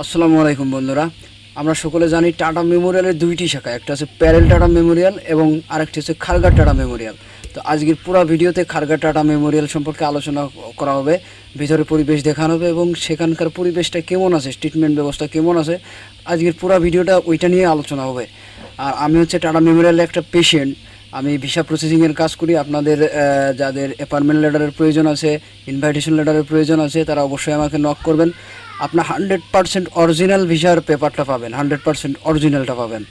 আসসালামু আলাইকুম বন্ধুরা। আমরা সকলে জানি টাটা মেমোরিয়ালের দুইটি শাখা, একটা আছে প্যারেল টাটা মেমোরিয়াল এবং আরেকটি হচ্ছে খারগার টাটা মেমোরিয়াল। তো আজকের পুরো ভিডিওতে খারগার টাটা মেমোরিয়াল সম্পর্কে আলোচনা করা হবে, ভিতরে পরিবেশ দেখানো হবে এবং সেখানকার পরিবেশটা কেমন আছে ট্রিটমেন্ট ব্যবস্থা কেমন আছে, আজকের পুরো ভিডিওটা ওইটা নিয়ে আলোচনা হবে। আর আমি হচ্ছে টাটা মেমোরিয়ালের একটা পেশেন্ট আমি ভিসা প্রসেসিংয়ের কাজ করি। আপনাদের যাদের অ্যাপার্টমেন্ট লেটারের প্রয়োজন আছে ইনভাইটেশন লেটারের প্রয়োজন আছে, তারা অবশ্যই আমাকে নক করবেন। আপনার হান্ড্রেড পার্সেন্ট অরিজিনাল ভিসার পেপারটা পাবেন। হান্ড্রেড পার্সেন্ট অরিজিনালটা পাবেন।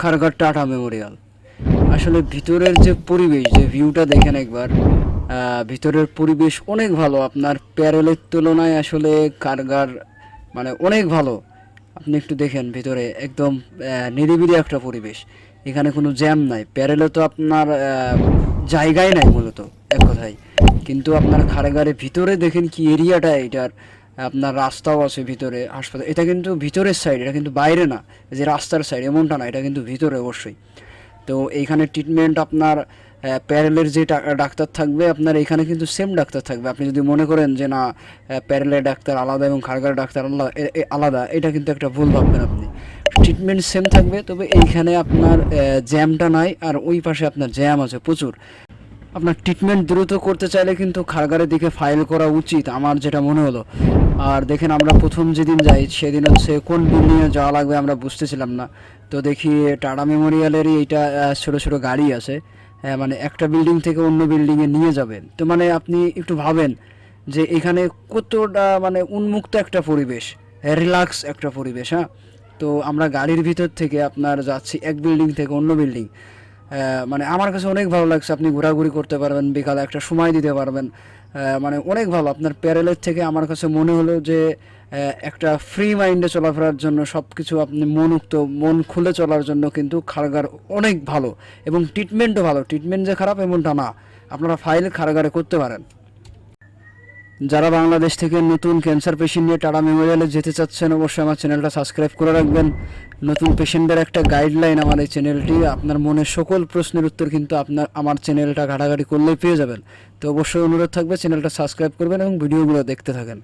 খারগার টাটা মেমোরিয়াল। আসলে ভিতরের যে পরিবেশ, যে ভিউটা দেখেন একবার ভিতরের পরিবেশ অনেক ভালো। আপনার প্যারেলের তুলনায় আসলে কারগার মানে অনেক ভালো। আপনি একটু দেখেন ভিতরে, একদম নিরিবিলি একটা পরিবেশ। এখানে কোনো জ্যাম নাই। প্যারেলে তো আপনার জায়গাই নাই মূলত, এক কথায়। কিন্তু আপনার খারগারের ভিতরে দেখেন কি এরিয়াটা এটার, আপনার রাস্তাও আছে ভিতরে, হাসপাতাল। এটা কিন্তু ভিতরের সাইড এটা কিন্তু বাইরে না। যে রাস্তার সাইড এমনটা না, এটা কিন্তু ভিতরে অবশ্যই। তো এইখানে ট্রিটমেন্ট আপনার প্যারেলের যে ডাক্তার থাকবে, আপনার এখানে কিন্তু সেম ডাক্তার থাকবে। আপনি যদি মনে করেন যে না প্যারেলের ডাক্তার আলাদা এবং খারগার ডাক্তার আলাদা আলাদা, এটা কিন্তু একটা ভুল ভাববেন আপনি। ট্রিটমেন্ট সেম থাকবে, তবে এইখানে আপনার জ্যামটা নাই, আর ওই পাশে আপনার জ্যাম আছে প্রচুর। আপনার ট্রিটমেন্ট দ্রুত করতে চাইলে কিন্তু খারগারের দিকে ফাইল করা উচিত, আমার যেটা মনে হলো। আর দেখেন আমরা প্রথম যেদিন যাই, সেদিন হচ্ছে কোন বিল্ডিংয়ে যাওয়া লাগবে আমরা বুঝতেছিলাম না। তো দেখি টাটা মেমোরিয়ালেরই এইটা ছোটো ছোট গাড়ি আছে। মানে একটা বিল্ডিং থেকে অন্য বিল্ডিংয়ে নিয়ে যাবেন। তো মানে আপনি একটু ভাবেন যে এখানে কতটা মানে উন্মুক্ত একটা পরিবেশ রিল্যাক্স একটা পরিবেশ হ্যাঁ? তো আমরা গাড়ির ভিতর থেকে আপনার যাচ্ছি এক বিল্ডিং থেকে অন্য বিল্ডিং মানে আমার কাছে অনেক ভালো লাগছে, আপনি ঘোরাঘুরি করতে পারবেন, বিকালে একটা সময় দিতে পারবেন। মানে অনেক ভালো। আপনার প্যারেলের থেকে আমার কাছে মনে হলো যে একটা ফ্রি মাইন্ডে চলাফেরার জন্য সব কিছু আপনি মনুক্ত মন খুলে চলার জন্য কিন্তু খারগার অনেক ভালো এবং ট্রিটমেন্টও ভালো। ট্রিটমেন্ট যে খারাপ এমনটা না। আপনারা ফাইল খারগারে করতে পারেন। যারা বাংলাদেশ থেকে নতুন ক্যান্সার পেশেন্ট নিয়ে টাটা মেমোরিয়ালে যেতে চাচ্ছেন, অবশ্যই আমার চ্যানেলটা সাবস্ক্রাইব করে রাখবেন। নতুন পেশেন্টদের একটা গাইডলাইন আমার এই চ্যানেলটি আপনার মনের সকল প্রশ্নের উত্তর কিন্তু আপনার, আমার চ্যানেলটা ঘাটাঘাটি করলেই পেয়ে যাবেন। তো অবশ্যই অনুরোধ থাকবে চ্যানেলটা সাবস্ক্রাইব করবেন এবং ভিডিওগুলো দেখতে থাকেন।